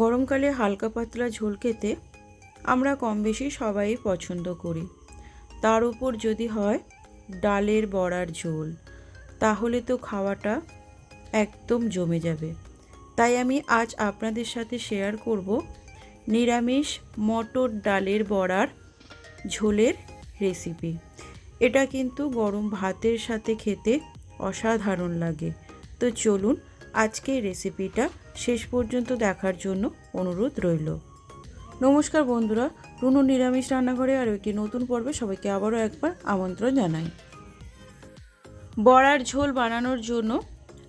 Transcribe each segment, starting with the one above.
গরমকালে হালকা পাতলা ঝোল খেতে আমরা কম বেশি সবাই পছন্দ করি। তার উপর যদি হয় ডালের বড়ার ঝোল, তাহলে তো খাওয়াটা একদম জমে যাবে। তাই আমি আজ আপনাদের সাথে শেয়ার করব নিরামিষ মটর ডালের বড়ার ঝোলের রেসিপি এটা কিন্তু গরম ভাতের সাথে খেতে অসাধারণ লাগে। তো চলুন আজকে রেসিপিটা শেষ পর্যন্ত দেখার জন্য অনুরোধ রইল। নমস্কার বন্ধুরা, রুনু নিরামিষ রান্নাঘরে আরও একটি নতুন পর্বে সবাইকে আবারও একবার আমন্ত্রণ জানাই। বড়ার ঝোল বানানোর জন্য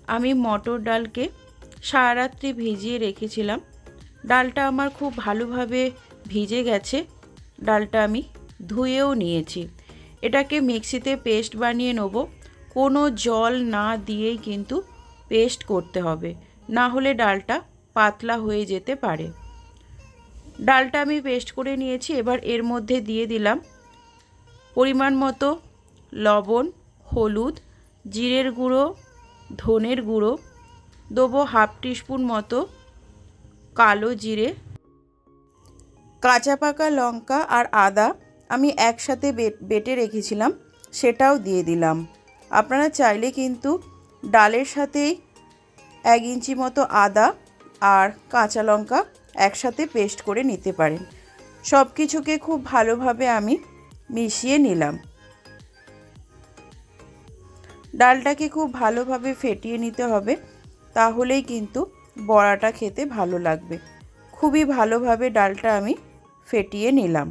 আমি মটর ডালকে সারা রাত্রি ভিজিয়ে রেখেছিলাম। ডালটা আমার খুব ভালোভাবে ভিজে গেছে। ডালটা আমি ধুয়েও নিয়েছি। এটাকে মিক্সিতে পেস্ট বানিয়ে নেব। কোনো জল না দিয়েই কিন্তু পেস্ট করতে হবে। না হলে ডালটা পাতলা হয়ে যেতে পারে। ডালটা আমি পেস্ট করে নিয়েছি, এবার এর মধ্যে দিয়ে দিলাম পরিমাণ মতো লবণ, হলুদ, জিরের গুঁড়ো, ধনের গুঁড়ো, দেবো হাফ টিস্পুন মতো কালো জিরে, কাঁচা পাকা লঙ্কা আর আদা আমি একসাথে বেটে রেখেছিলাম, সেটাও দিয়ে দিলাম। আপনারা চাইলে কিন্তু ডালের সাথেই এক ইঞ্চি মতো আদা আর কাঁচা লঙ্কা একসাথে পেস্ট করে নিতে পারেন। সব কিছুকে খুব ভালোভাবে আমি মিশিয়ে নিলাম। ডালটাকে খুব ভালোভাবে ফেটিয়ে নিতে হবে, তাহলেই কিন্তু বড়াটা খেতে ভালো লাগবে। খুবই ভালোভাবে ডালটা আমি ফেটিয়ে নিলাম।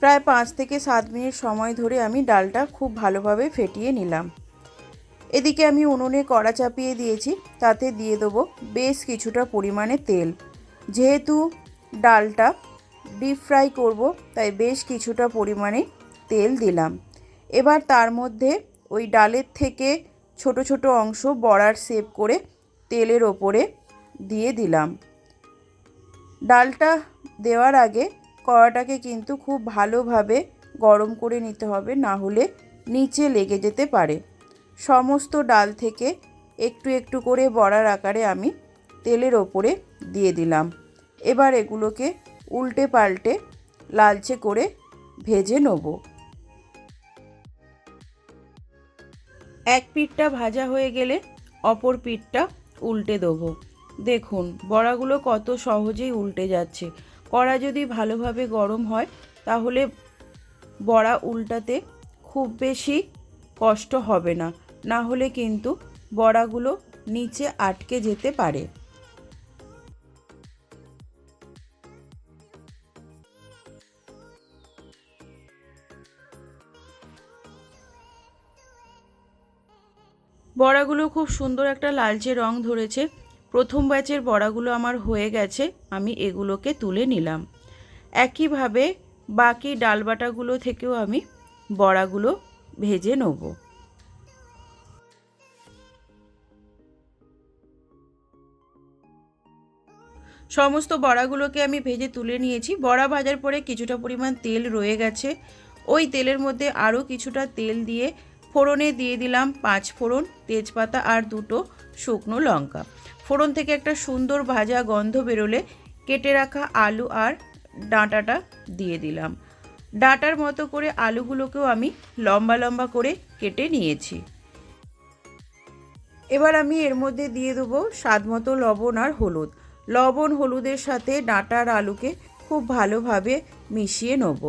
প্রায় পাঁচ থেকে সাত মিনিট সময় ধরে আমি ডালটা খুব ভালোভাবে ফেটিয়ে নিলাম। এদিকে আমি উনুনে কড়া চাপিয়ে দিয়েছি, তাতে দিয়ে দেবো বেশ কিছুটা পরিমাণে তেল। যেহেতু ডালটা ডিপ ফ্রাই করব, তাই বেশ কিছুটা পরিমাণে তেল দিলাম। এবার তার মধ্যে ওই ডালের থেকে ছোট ছোট অংশ বড়ার সেপ করে তেলের ওপরে দিয়ে দিলাম। ডালটা দেওয়ার আগে কড়াটাকে কিন্তু খুব ভালোভাবে গরম করে নিতে হবে, না হলে নিচে লেগে যেতে পারে। সমস্ত ডাল থেকে একটু একটু করে বড়ার আকারে আমি তেলের ওপরে দিয়ে দিলাম। এবার এগুলোকে উল্টে পাল্টে লালচে করে ভেজে নেব। এক পিঠটা ভাজা হয়ে গেলে অপর পিঠটা উল্টে দেবো। দেখুন, বড়াগুলো কত সহজেই উল্টে যাচ্ছে। কড়া যদি ভালোভাবে গরম হয়, তাহলে বড়া উল্টাতে খুব বেশি কষ্ট হবে না। না হলে কিন্তু বড়াগুলো নিচে আটকে যেতে পারে। বড়াগুলো খুব সুন্দর একটা লালচে রং ধরেছে। প্রথম ব্যাচের বড়াগুলো আমার হয়ে গেছে, আমি এগুলোকে তুলে নিলাম। একইভাবে বাকি ডালবাটাগুলো থেকেও আমি বড়াগুলো ভেজে নেব। সমস্ত বড়াগুলোকে আমি ভেজে তুলে নিয়েছি। বড়া ভাজার পরে কিছুটা পরিমাণ তেল রয়ে গেছে। ওই তেলের মধ্যে আরও কিছুটা তেল দিয়ে ফোড়নে দিয়ে দিলাম পাঁচ ফোড়ন, তেজপাতা আর দুটো শুকনো লঙ্কা। ফোড়ন থেকে একটা সুন্দর ভাজা গন্ধ বেরোলে কেটে রাখা আলু আর ডাঁটাটা দিয়ে দিলাম। ডাঁটার মতো করে আলুগুলোকেও আমি লম্বা লম্বা করে কেটে নিয়েছি। এবার আমি এর মধ্যে দিয়ে দেবো স্বাদ মতো লবণ আর হলুদ। লবণ হলুদের সাথে ডাঁটার আলুকে খুব ভালোভাবে মিশিয়ে নেব।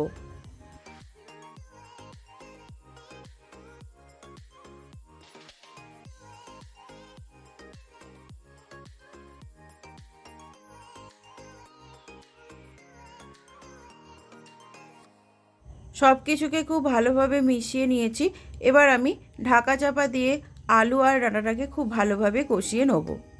সব কিছুকে খুব ভালোভাবে মিশিয়ে নিয়েছি। এবার আমি ঢাকা চাপা দিয়ে আলু আর ডাঁটাটাকে খুব ভালোভাবে কষিয়ে নেব।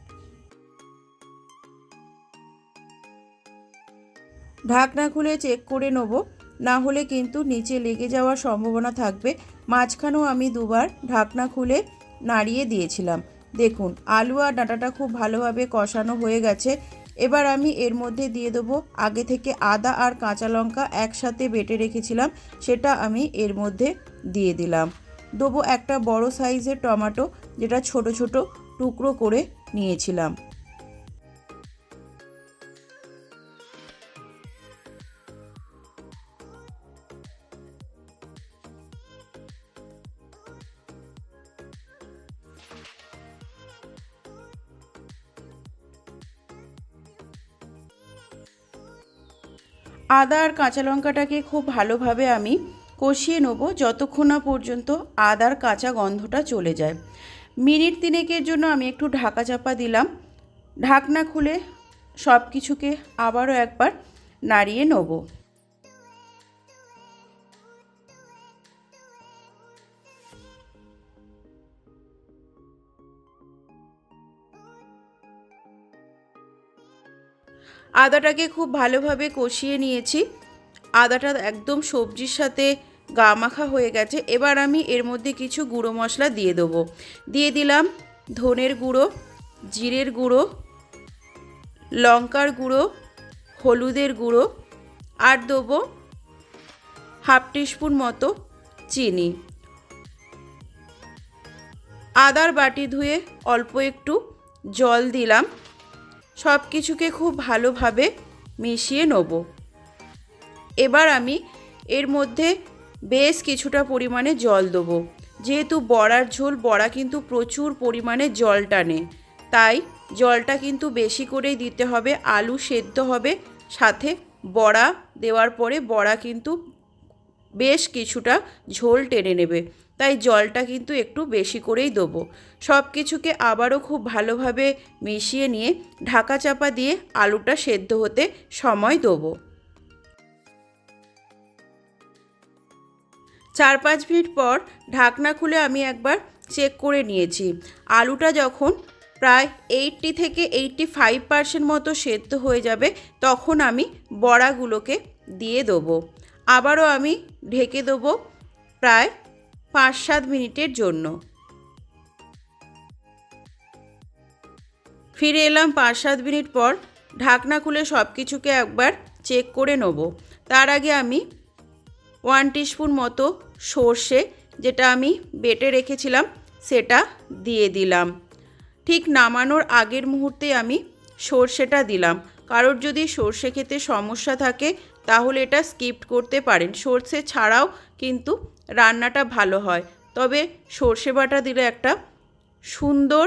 ঢাকনা খুলে চেক করে নেব। না হলে কিন্তু নিচে লেগে যাওয়ার সম্ভাবনা থাকবে। মাঝখানেও আমি দুবার ঢাকনা খুলে নাড়িয়ে দিয়েছিলাম। দেখুন, আলু আর ডাঁটাটা খুব ভালোভাবে কষানো হয়ে গেছে। এবার আমি এর মধ্যে দিয়ে দেবো আগে থেকে আদা আর কাঁচা লঙ্কা একসাথে বেটে রেখেছিলাম। সেটা আমি এর মধ্যে দিয়ে দিলাম। দেবো একটা বড় সাইজের টমেটো, যেটা ছোট ছোট টুকরো করে নিয়েছিলাম। আদা আর কাঁচা লঙ্কাটাকে খুব ভালোভাবে আমি কষিয়ে নেব যতক্ষণ না পর্যন্ত আদার কাঁচা গন্ধটা চলে যায়। মিনিট তিনেকের জন্য আমি একটু ঢাকা চাপা দিলাম। ঢাকনা খুলে সব কিছুকে আবারও একবার নাড়িয়ে নেব। আদাটাকে খুব ভালোভাবে কষিয়ে নিয়েছি। আদাটা একদম সবজির সাথে গা মাখা হয়ে গেছে। এবার আমি এর মধ্যে কিছু গুঁড়ো মশলা দিয়ে দেবো। দিয়ে দিলাম ধনের গুঁড়ো, জিরের গুঁড়ো, লঙ্কার গুঁড়ো, হলুদের গুঁড়ো আর দেবো হাফ টিস্পুন মতো চিনি। আদার বাটি ধুয়ে অল্প একটু জল দিলাম। সব কিছুকে খুব ভালোভাবে মিশিয়ে নেব। এবার আমি এর মধ্যে বেশ কিছুটা পরিমাণে জল দেবো। যেহেতু বড়ার ঝোল, বড়া কিন্তু প্রচুর পরিমাণে জল টানে। তাই জলটা কিন্তু বেশি করেই দিতে হবে, আলু সেদ্ধ হবে, সাথে বড়া দেওয়ার পরে বড়া কিন্তু বেশ কিছুটা ঝোল টেনে নেবে। তাই জলটা কিন্তু একটু বেশি করেই দেবো। সব কিছুকে আবারও খুব ভালোভাবে মিশিয়ে নিয়ে ঢাকা চাপা দিয়ে আলুটা সেদ্ধ হতে সময় দেবো। চার পাঁচ মিনিট পর ঢাকনা খুলে আমি একবার চেক করে নিয়েছি। আলুটা যখন প্রায় এইটটি থেকে এইটটি ফাইভ পার্সেন্ট মতো সেদ্ধ হয়ে যাবে, তখন আমি বড়াগুলোকে দিয়ে দেবো। আবারও আমি ঢেকে দেবো প্রায় পাঁচ সাত মিনিটের জন্য। ফিরে এলাম পাঁচ সাত মিনিট পর, ঢাকনা খুলে সব কিছুকে একবার চেক করে নেব। তার আগে আমি ওয়ান টিস্পুন মতো সর্ষে যেটা আমি বেটে রেখেছিলাম, সেটা দিয়ে দিলাম। ঠিক নামানোর আগের মুহূর্তে আমি সর্ষেটা দিলাম। কারোর যদি সর্ষে খেতে সমস্যা থাকে, তাহলে এটা স্কিপ করতে পারেন। সর্ষে ছাড়াও কিন্তু রান্নাটা ভালো হয়। তবে সর্ষে বাটা দিলে একটা সুন্দর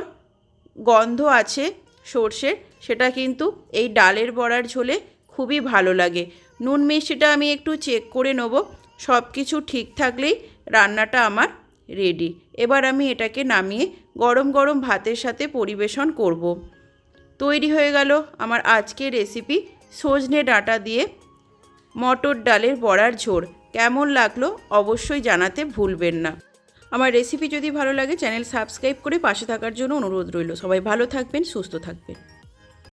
গন্ধ আছে সর্ষের, সেটা কিন্তু এই ডালের বড়ার ঝোলে খুবই ভালো লাগে। নুন মিষ্টিটা আমি একটু চেক করে নেব। সব কিছু ঠিক থাকলেই রান্নাটা আমার রেডি এবার আমি এটাকে নামিয়ে গরম গরম ভাতের সাথে পরিবেশন করব। তৈরি হয়ে গেল আমার আজকের রেসিপি সজনে ডাঁটা দিয়ে মটর ডালের বড়ার ঝোড় কেমন লাগল অবশ্যই জানাতে ভুলবেন না। আমার রেসিপি যদি ভালো লাগে চ্যানেল সাবস্ক্রাইব করে পাশে থাকার জন্য অনুরোধ রইল। সবাই ভালো থাকবেন, সুস্থ থাকবেন।